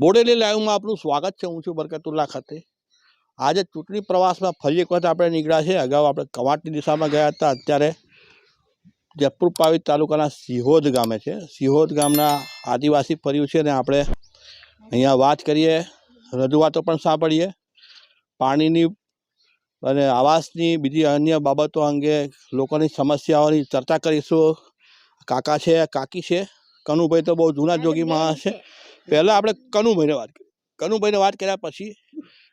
બોડેલી લાઈવમાં આપનું સ્વાગત છે. હું છું બરકતુલ્લા ખાતે. આજે ચૂંટણી પ્રવાસમાં ફરી એક વખત આપણે નીકળ્યા છે અગાઉ આપણે કવાંટની દિશામાં ગયા હતા. અત્યારે જયપુર પાવી તાલુકાના સિહોદ ગામે છે. સિહોદ ગામના આદિવાસી ફર્યું છે ને આપણે અહીંયા વાત કરીએ રજૂઆતો પણ સાંભળીએ. પાણીની અને આવાસની બીજી અન્ય બાબતો અંગે લોકોની સમસ્યાઓની ચર્ચા કરીશું. કાકા છે કાકી છે. કનુભાઈ તો બહુ જૂના જોગી માણસ છે. પહેલાં આપણે કનુભાઈને વાત કરી. કનુભાઈને વાત કર્યા પછી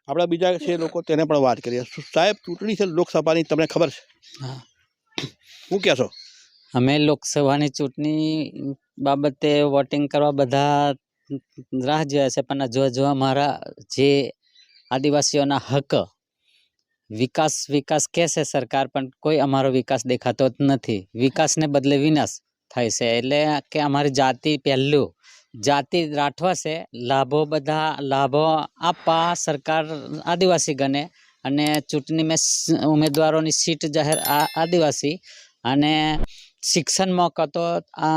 આપણા બીજા છે લોકો તેને પણ વાત કરીએ સાહેબ ચૂંટણી છે લોકસભાની તમને ખબર છે? હા. શું કહેશો અમે લોકસભાની ચૂંટણી બાબતે વોટિંગ કરવા બધા રાહ જોયા છે પણ જો જો અમારા જે આદિવાસીઓના હક વિકાસ વિકાસ કહે છે સરકાર પણ કોઈ અમારો વિકાસ દેખાતો જ નથી. વિકાસને બદલે વિનાશ થાય છે. એટલે કે અમારી જાતિ પહેલું જાતિ રાઠવા છે. લાભો બધા, લાભો આપવા સરકાર આદિવાસી ગણે અને ચૂંટણીમાં મેં ઉમેદવારોની સીટ જાહેર આદિવાસી અને શિક્ષણ મોકો તો આ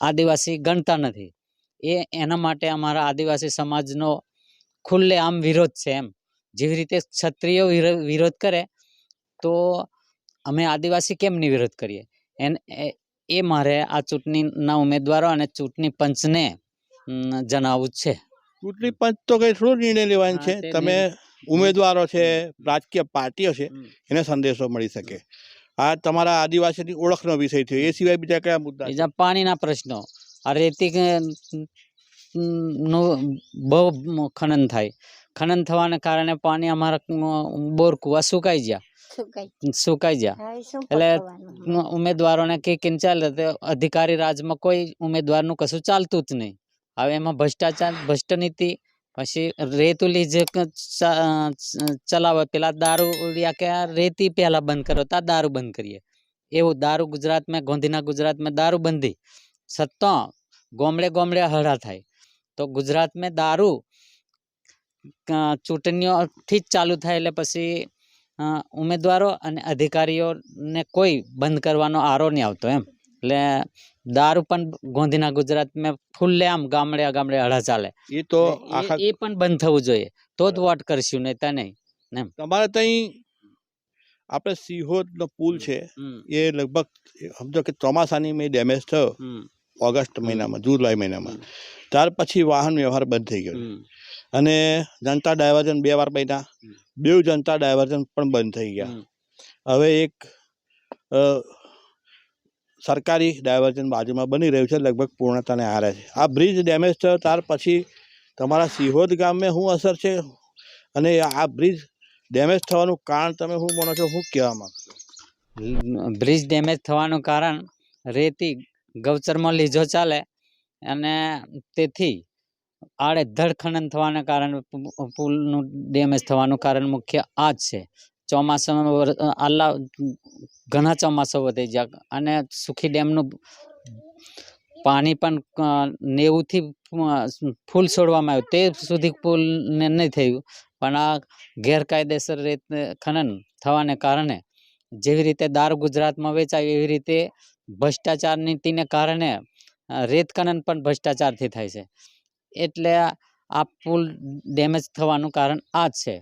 આદિવાસી ગણતા નથી. એ, એના માટે અમારા આદિવાસી સમાજનો ખુલ્લે આમ વિરોધ છે એમ. જેવી રીતે ક્ષત્રિયો વિરો- વિરોધ કરે, તો અમે આદિવાસી કેમ નહીં વિરોધ કરીએ? એન એ- મારે આ ચૂંટણીના ઉમેદવારો અને ચૂંટણી પંચને જણાવવું છે. ચૂંટણી પંચ તો કંઈ થોડો નિર્ણય લેવાનો છે. તમે ઉમેદવારો છે રાજકીય પાર્ટીઓ છે એને સંદેશો મળી શકે. આ તમારા આદિવાસીની ઓળખનો વિષય થયો. એ સિવાય બીજા કયા મુદ્દા બીજા પાણીના પ્રશ્નો. આ રેતી નું બહુ ખનન થાય. ખનન થવાને કારણે પાણી અમારા બોર કુવા સુકાઈ ગયા. સુકાઈ ગયા. એટલે ઉમેદવારોને કે કેમ ચાલે? અધિકારી રાજમાં કોઈ ઉમેદવારનું કશું ચાલતું જ નહીં. હવે એમાં ભ્રષ્ટાચાર ભ્રષ્ટ નીતિ પછી રેતુલી ચ- ચલાવે પેલા દારૂ ઉડ્યા કે રેતી પહેલા બંધ કરો તા દારૂ બંધ કરીએ. એવું દારૂ ગુજરાતમાં ગોંધીના ગુજરાતમાં દારૂબંધી છતાં ગોમડે ગોમડે હળા થાય. તો ગુજરાતમાં દારૂ ચૂંટણીઓથી જ ચાલુ થાય એટલે પછી ઉમેદવારો અને અધિકારીઓને કોઈ બંધ કરવાનો આરો નહીં આવતો એમ. એટલે દારૂ પણ ગોંધીના ગુજરાતમાં ફૂલ્લે આમ ગામડે ગામડે અડા ચાલે. એ તો એ- પણ બંધ થવું જોઈએ. તો જ વોટ કરશું નહીં તો નહીં તમારે ત્યાં આપણે સિહોદનો પુલ છે. એ લગભગ સમજો કે ચોમાસાની મેં ડેમેજ થયો. ઓગસ્ટ મહિનામાં જુલાઈ મહિનામાં. ત્યાર પછી વાહન વ્યવહાર બંધ થઈ ગયો. અને જનતા ડાયવર્ઝન બે વાર બન્યા બે જનતા ડાયવર્ઝન પણ બંધ થઈ ગયા. હવે એક સરકારી ડાયવર્ઝન બાજુમાં બની રહ્યું છે લગભગ પૂર્ણતાને હારે છે. આ બ્રિજ ડેમેજ થયો ત્યાર પછી તમારા સિહોદ ગામે શું અસર છે? અને આ બ્રિજ ડેમેજ થવાનું કારણ તમે શું માનો છો? શું કહેવા માગો બ્રિજ ડેમેજ થવાનું કારણ રેતી ગૌચરમાં લીજો ચાલે અને તેથી આડેધડ ખનન થવાને કારણે પુલનું ડેમેજ થવાનું કારણ મુખ્ય આ જ છે. ચોમાસામાં આલા ઘણા ચોમાસા વધી ગયા અને સુખી ડેમનું પાણી પણ નેવુંથી ફૂલ છોડવામાં આવ્યું. તે સુધી પુલને નહીં થયું, પણ આ ગેરકાયદેસર રીતે ખનન થવાને કારણે જેવી રીતે દારૂ ગુજરાતમાં વેચાય, એવી રીતે ભ્રષ્ટાચાર નીતિને કારણે અ, રેત ખનન પણ ભ્રષ્ટાચારથી થાય છે. એટલે આ પુલ ડેમેજ થવાનું કારણ આ જ છે.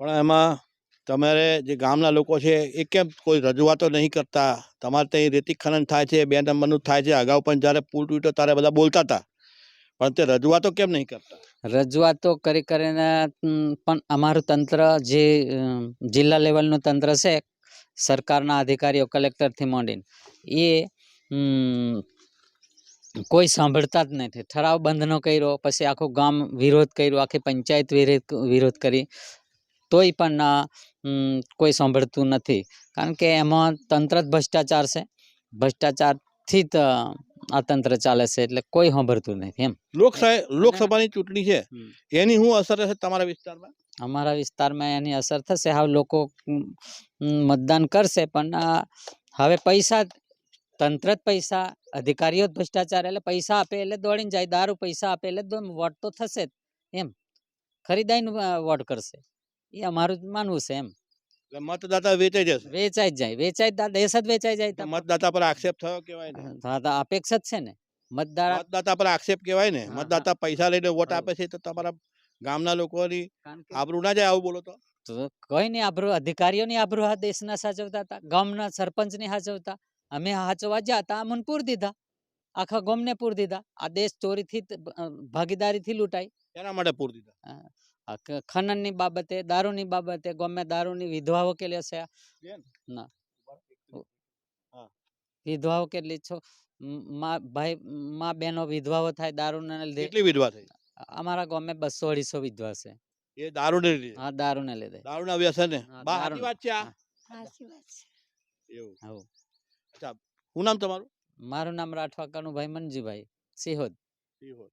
પણ એમાં તમારે જે ગામના લોકો છે એ કેમ કોઈ રજૂઆતો નહીં કરતા? તમારે ત્યાં રેતી ખનન થાય છે બે નંબરનું થાય છે. અગાઉ પણ જ્યારે પુલ તૂટ્યો ત્યારે બધા બોલતા હતા. પણ તે રજૂઆતો કેમ નહીં કરતા? રજૂઆતો કરી કરીને પણ અમારું તંત્ર જે જિલ્લા લેવલનું તંત્ર છે સરકારના અધિકારીઓ, કલેક્ટરથી માંડીને. એ કોઈ સાંભળતા જ નથી. ઠરાવ બંધ ન કર્યો, પછી આખું ગામ વિરોધ કર્યો, આખી પંચાયત વિરોધ કરી. તોય પણ કોઈ સાંભળતું નથી. કારણ કે એમાં તંત્ર જ ભ્રષ્ટાચાર છે. ભ્રષ્ટાચારથી જ આ તંત્ર ચાલે છે એટલે કોઈ સાંભળતું નથી એમ. લોકસભા લોકસભાની ચૂંટણી છે. એની શું અસર થશે તમારા વિસ્તારમાં? અમારા વિસ્તારમાં એની અસર થશે. હવે લોકો મતદાન કરશે પણ હવે પૈસા તંત્ર જ પૈસા અધિકારીઓ જ ભ્રષ્ટાચાર એટલે પૈસા આપે એટલે દોડીને જાય. દારૂ પૈસા આપે એટલે વોટ તો થશે જ. એમ. ખરીદાઈને વોટ કરશે. એ અમારું જ માનવું છે એમ. મતદાતા વેચાઈ જશે. વેચાઈ જાય. વેચાઈ દેશ જ વેચાઈ જાય મતદાતા પર આક્ષેપ થયો કેવાય ને? હા તો અપેક્ષા જ છે ને. મતદાર મતદાતા પર આક્ષેપ કેવાય ને. મતદાતા પૈસા લઈને વોટ આપે છે તો તમારા ગામના લોકોની આબરૂ ના જાય આવું બોલો તો. કોઈ નહીં આબરૂ અધિકારીઓની આબરૂ આ દેશના સાચવતા હતા. ગામના સરપંચની સાચવતા. અમે સાચવવા જ્યાં હતા અમને પૂર દીધા. આખા ગામને પૂર દીધા. આ દેશ ચોરીથી ભાગીદારીથી લૂંટાય. એના માટે પૂર દીધા. ખનનની બાબતે દારૂની બાબતે ગમે દારૂની વિધવાઓ કેટલી છે ના. વિધવાઓ કેટલી છો? ભાઈ માં બેનો વિધવાઓ થાય દારૂના લીધે કેટલી વિધવા થઈ? અમારા ગામે બસો અઢીસો વિધવા છે. એ દારૂ ને લીધે? હા દારૂને લીધે. દારૂના વ્યસન ને? હા, દારૂ- સાચી વાત છે આ? સાચી વાત છે. એવું. આવું શું નામ તમારું? મારું નામ રાઠવા કનુભાઈ મનજીભાઈ સિહોદ. સિહોદ.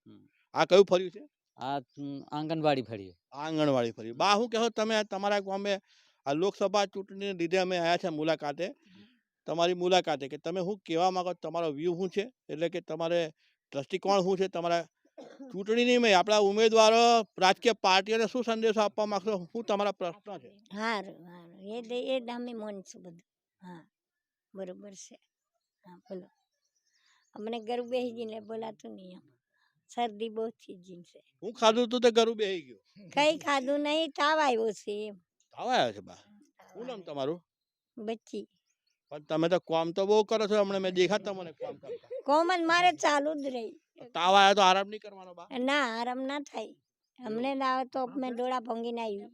આ કયું ફર્યું છે? આ આંગણવાડી ફરી આંગણવાડી ફરી બા હું કહો તમે તમારા ગામે આ લોકસભા ચૂંટણીને લીધે અમે આવ્યા છે મુલાકાતે. તમારી મુલાકાતે કે તમે શું કહેવા માંગો તમારો વ્યૂ શું છે? એટલે કે તમારે દ્રષ્ટિકોણ શું છે? તમારા ચૂંટણીની મેં આપણા ઉમેદવારો રાજકીય પાર્ટીઓને શું સંદેશો આપવા માંગશો? શું તમારા પ્રશ્ન છે. સારું સારું એ એ દામે મન છું બધું. હા બરોબર છે. હા બોલો. અમને ગરબેજીને બોલાતું નહીં શરદી બહુ થઈ ગઈ છે. હું ખાધું તું તે ઘરું બેહી ગયો. કઈ ખાધું નહીં તાવ આવ્યો છે એમ. તાવ આવ્યો છે બા? શું નામ તમારું? બચ્ચી. પણ તમે તો કામ તો બહુ કરો છો હમણાં મેં દેખા તમને કામ કરતા. કોમન મારે ચાલુ જ રહી. તાવ આવ્યો તો આરામ નહીં કરવાનો બા? ના આરામ ના થાય. અમને ના આવે તો મેં ડોળા ભંગીને આવ્યું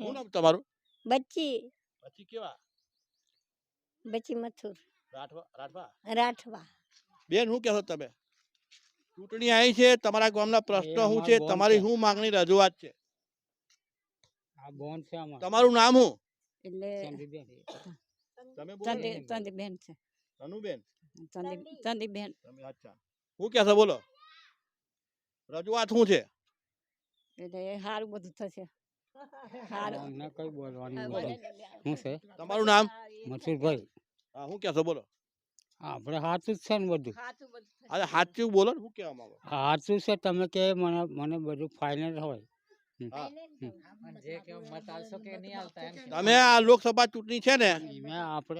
શું નામ તમારું? બચ્ચી. બચ્ચી કેવા? બચ્ચી મથુર. રાઠવા રાઠવા? રાઠવા. બેન શું કહેશો તમે? ચૂંટણી આવી છે તમારા ગામના પ્રશ્નો શું છે તમારી શું માંગણી રજૂઆત છે? આ બોન છે આમાં તમારું નામ શું? એટલે બોલો. ચંદીબેન છે. તનુબેન? ચંદીબેન અચ્છા. શું કહેશો બોલો. રજૂઆત શું છે? એટલે સારું બધું થશે. અમને કઈ બોલવાની હા, નથી. બોલે. શું છે? તમારું નામ? મનસુરભાઈ હા શું કહેશો બોલો. આપણે સાચું જ છે ને બધું. અરે સાચું બોલો ને શું કહેવા માંગો? સાચું છે તમે કે મને મને બધું ફાઇનલ હોય. હા. જે કે મત આલશો કે નહીં આલતા એમ તમે આ લોકસભા ચૂંટણી છે ને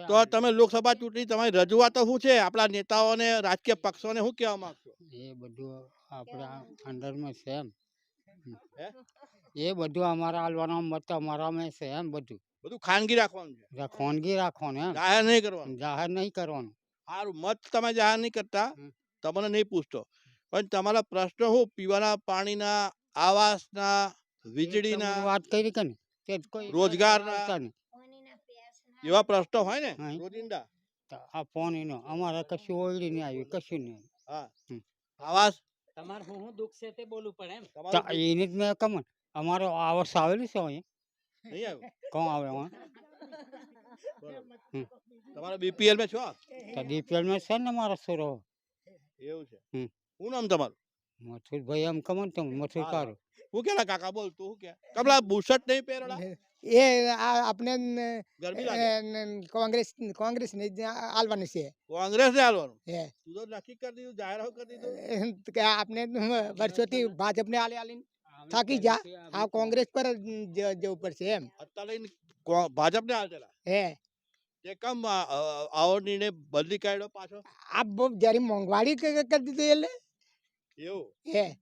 તો તમે લોકસભા ચૂંટણી તમારી રજૂઆતો શું છે? આપણા નેતાઓને રાજકીય પક્ષોને શું કહેવા માંગશો? એ બધું આપણા અંડરમાં છે એમ. એ બધું અમારા હાલવાનો મત અમારામાં છે એમ બધું. બધું ખાનગી રાખવાનું છે. ખાનગી રાખવાનું એમ. જાહેર નહીં કરવાનું. જાહેર નહીં કરવાનું. સારું મત તમે જાહેર નહીં કરતા તમને નહીં પૂછતો. પણ તમારા પ્રશ્ન શું? પીવાના પાણીના આવાસના વીજળીના વાત કરી કે ને તે કોઈ રોજગારના એવા પ્રશ્નો હોય ને? રોજિંદા. આ આ એનો અમારે કશું ઓયડી નહીં આવ્યું કશું નહીં. હા. આવાસ? તમારે હું હું દુઃખ છે તે બોલવું પડે એમ. એની જ મેં કમન. અમારો આવર્સ આવેલું છે અહીંયા? નહીં આવ્યો? કોણ આવે હા. તમારા બીપીએલમાં છો તો ડીપીએલમાં છે ને મારો સુરો એવું છે. શું નામ તમારું? મથુરભાઈ એમ કમન તમે મથુર કારો હું કે કાકા બોલ તું કે? કમલા બુશર્ટ નહીં પહેરડા? એ આપણે ન- ગરમી એ લાગે. ન- કોંગ્રેસ કોંગ્રેસ ને આલવાનું છે. કોંગ્રેસ ને આલવાનું? હે. તું તો નક્કી કરી દીધું જાહેર કરી દીધું. કે આપણે વર્ષોથી ભાજપને આલે આલીને થાકી જા. આ કોંગ્રેસ પર જવું પડશે એમ. અત્યારે લઈને કો- ભાજપને હાલતેલા હે. તે કમ આ- આ- આવો નિર્ણય બદલી કાઢ્યો પાછો? આ બહુ જરી મોંઘવારી ક- ક- કરી દીધી એટલે? એવું? હે.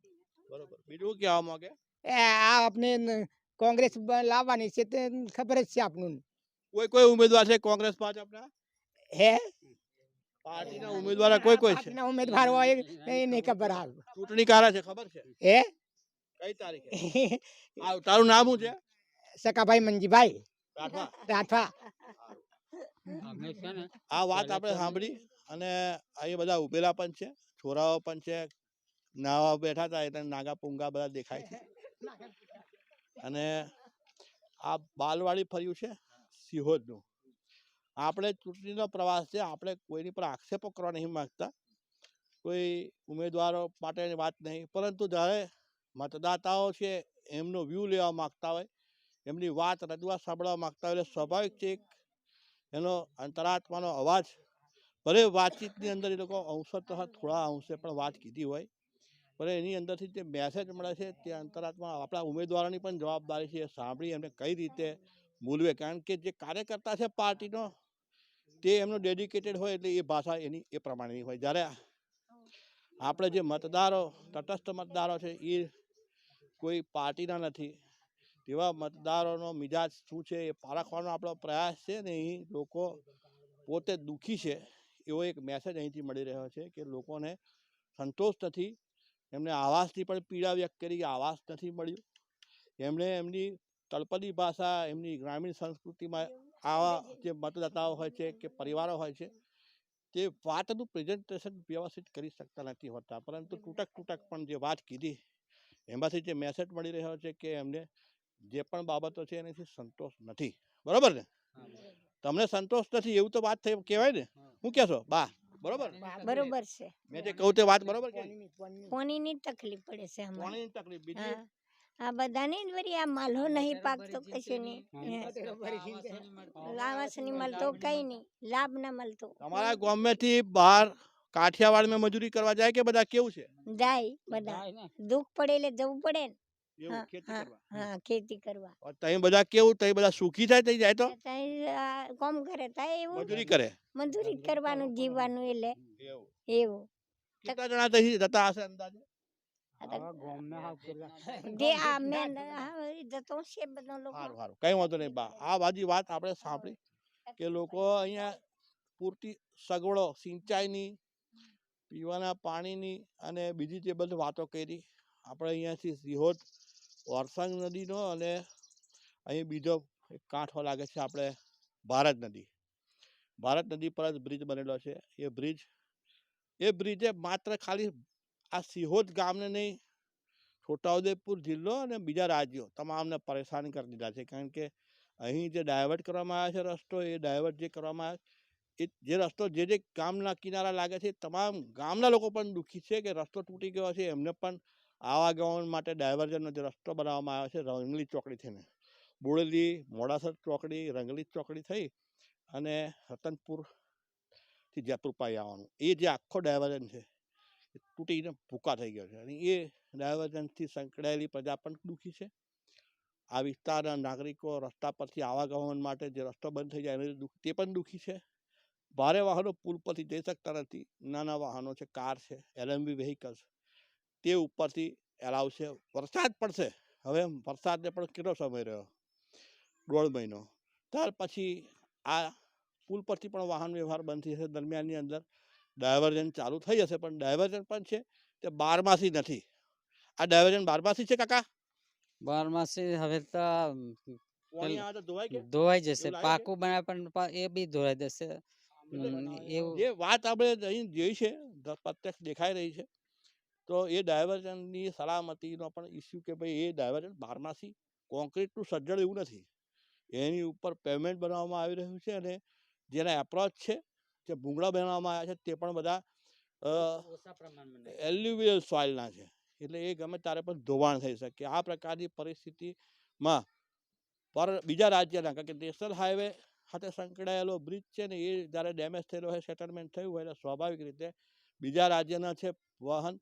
બરોબર. બીજું શું કહેવા માંગે? એ આ આપણે ન- કોંગ્રેસ બ- લાવવાની છે તે ખબર જ છે આપણું કોઈ કોઈ ઉમેદવાર છે કોંગ્રેસ ભાજપના? હે? પાર્ટીના ઉમેદવાર કોઈ કોઈ છે? પાર્ટીના ઉમેદવાર હોય એ નહીં ખબર હાલ. ચૂંટણી કારા છે ખબર છે? હે? કઈ તારીખે? આ તારું નામ શું છે? સકાભાઈ મંજીભાઈ. રાઠવા રાઠવા અમે છે ને આ વાત આપણે સાંભળી અને અહીં બધા ઉભેલા પણ છે છોરાઓ પણ છે નાવા બેઠા હતા એટલે નાગા પૂંગા બધા દેખાય છે. અને આ બાલવાડી ફર્યું છે સિહોદનું આપણે ચૂંટણીનો પ્રવાસ છે આપણે કોઈની પર આક્ષેપો કરવા નહીં માગતા. કોઈ ઉમેદવારો માટેની વાત નહીં પરંતુ જ્યારે મતદાતાઓ છે એમનો વ્યૂ લેવા માગતા હોય એમની વાત રજૂઆત સાંભળવા માગતા હોય એટલે સ્વાભાવિક છે એનો અંતરાત્માનો અવાજ. ભલે વાતચીતની અંદર એ લોકો અંશત થોડા અંશે પણ વાત કીધી હોય પણ એની અંદરથી જે મેસેજ મળે છે તે અંતરાત્મા આપણા ઉમેદવારોની પણ જવાબદારી છે સાંભળી એમને કઈ રીતે મૂલવે કારણ કે જે કાર્યકર્તા છે પાર્ટીનો, તે એમનો ડેડિકેટેડ હોય એટલે એ ભાષા એની એ પ્રમાણેની હોય. જ્યારે આપણે જે મતદારો, તટસ્થ મતદારો છે એ કોઈ પાર્ટીના નથી તેવા મતદારોનો મિજાજ શું છે એ પારખવાનો આપણો પ્રયાસ છે ને અહીં લોકો પોતે દુઃખી છે, એવો એક મેસેજ અહીંથી મળી રહ્યો છે કે લોકોને સંતોષ નથી એમને આવાસની પણ પીડા વ્યક્ત કરી આવાસ નથી મળ્યું. એમણે એમની તળપદી ભાષા, એમની ગ્રામીણ સંસ્કૃતિમાં આવા જે મતદાતાઓ હોય છે કે પરિવારો હોય છે, તે વાતનું પ્રેઝન્ટેશન વ્યવસ્થિત કરી શકતા નથી હોતા. પરંતુ તૂટક તૂટક પણ જે વાત કીધી, એમાંથી જે મેસેજ મળી રહ્યો છે કે એમને જે પણ બાબતો છે એનાથી સંતોષ નથી. બરોબર ને? તમને સંતોષ નથી એવું તો વાત થઈ કહેવાય ને? હું. કે છો? બા બરોબર? બરોબર છે. મેં જે કહું તે વાત બરોબર કે પાણીની- તકલીફ પડે છે અમારે. પાણીની તકલીફ. બીજી? આ બધા ની વળી આ માલહો નહીં પાકતો કશું નહીં. હે. લાવાસ નહીં મળતો કઈ નહીં. લાભ ના મળતો તમારા થી બહાર કાઠિયાવાડમાં મજૂરી કરવા જાય કે બધા? કેવું છે? જાય બધા. દુઃખ પડે એટલે જવું પડે ને. વાંધો નહીં. આ બાજી વાત આપણે સાંભળી કે લોકો અહિયાં પૂરતી સગવડો સિંચાઈની પીવાના પાણીની અને બીજી જે બધી વાતો કરી. આપણે અહીંયાથી સિહોર વરસાંગ નદીનો અને અહીં બીજો એક કાંઠો લાગે છે આપણે ભારત નદી. ભારત નદી પર જ બ્રિજ બનેલો છે. એ બ્રિજ, એ બ્રિજે માત્ર ખાલી આ સિહોદ ગામને નહીં, છોટાઉદેપુર જિલ્લો અને બીજા રાજ્યો તમામને પરેશાન કરી દીધા છે. કારણ કે અહીં જે ડાયવર્ટ કરવામાં આવ્યો છે રસ્તો, એ ડાયવર્ટ જે કરવામાં આવ્યો એ જે રસ્તો જે જે ગામના કિનારા લાગે છે તમામ ગામના લોકો પણ દુઃખી છે કે રસ્તો તૂટી ગયો છે. એમને પણ આવાગમન માટે ડાયવર્ઝનનો જે રસ્તો બનાવવામાં આવ્યો છે, રંગલી ચોકડી થઈને. બોડેલી મોડાસર ચોકડી, રંગલી ચોકડી થઈ અને રતનપુરથી જયપુર પાઈ આવવાનું. એ જે આખો ડાયવર્ઝન છે, એ તૂટીને ભૂકા થઈ ગયો છે. અને એ ડાયવર્ઝનથી સંકળાયેલી પ્રજા પણ દુઃખી છે. આ વિસ્તારના નાગરિકો રસ્તા પરથી આવાગમન માટે જે રસ્તો બંધ થઈ જાય એને દુઃખ, તે પણ દુઃખી છે. ભારે વાહનો પુલ પરથી જઈ શકતા નથી. નાના વાહનો છે, કાર છે, એલએમવી વ્હીકલ્સ. તે ઉપરથી એલાવશે વરસાદ પડશે. હવે વરસાદને પણ કેટલો સમય રહ્યો? દોઢ મહિનો. ત્યાર પછી આ પુલ પરથી પણ વાહન વ્યવહાર બંધ થઈ જશે દરમિયાનની અંદર ડાયવર્ઝન ચાલુ થઈ જશે પણ ડાયવર્ઝન પણ છે તે બારમાસી નથી. આ ડાયવર્ઝન બારમાસી છે કાકા? બારમાસી હવે તો ધોવાઈ જશે? પાકું બનાવે પણ એ બી ધોવાઈ જશે. એવું. જે વાત આપણે અહીં જોઈ છે પ્રત્યક્ષ દેખાઈ રહી છે તો એ ડાયવર્ઝનની સલામતીનો પણ ઇસ્યુ કે ભાઈ એ ડાયવર્ઝન બારમાસી કોન્ક્રીટનું સજ્જડ એવું નથી. એની ઉપર પેમેન્ટ બનાવવામાં આવી રહ્યું છે અને જેના એપ્રોચ છે જે ભૂંગળા બનાવવામાં આવ્યા છે તે પણ બધા એલ્યુવિયલ સોઇલના છે. એટલે એ ગમે ત્યારે પણ ધોવાણ થઈ શકે. આ પ્રકારની પરિસ્થિતિમાં પર બીજા રાજ્યના કારણ કે નેશનલ હાઈવે સાથે સંકળાયેલો બ્રિજ છે ને એ જ્યારે ડેમેજ થયેલો હોય સેટલમેન્ટ થયું હોય એટલે સ્વાભાવિક રીતે બીજા રાજ્યના છે વાહન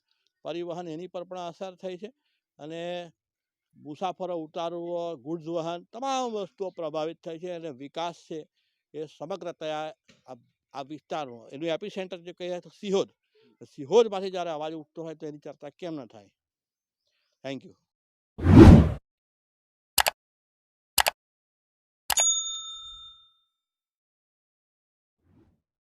પરિવહન એની પર પણ અસર થઈ છે અને મુસાફરો ઉતારવો ગુડ્સ વહન તમામ વસ્તુઓ પ્રભાવિત થઈ છે અને વિકાસ છે એ સમગ્રતયા આ આ વિસ્તારનો. એનું એપી સેન્ટર જે કહીએ તો સિહોદ સિહોરમાંથી જ્યારે અવાજ ઉઠતો હોય તો એની ચર્ચા કેમ ન થાય? Thank you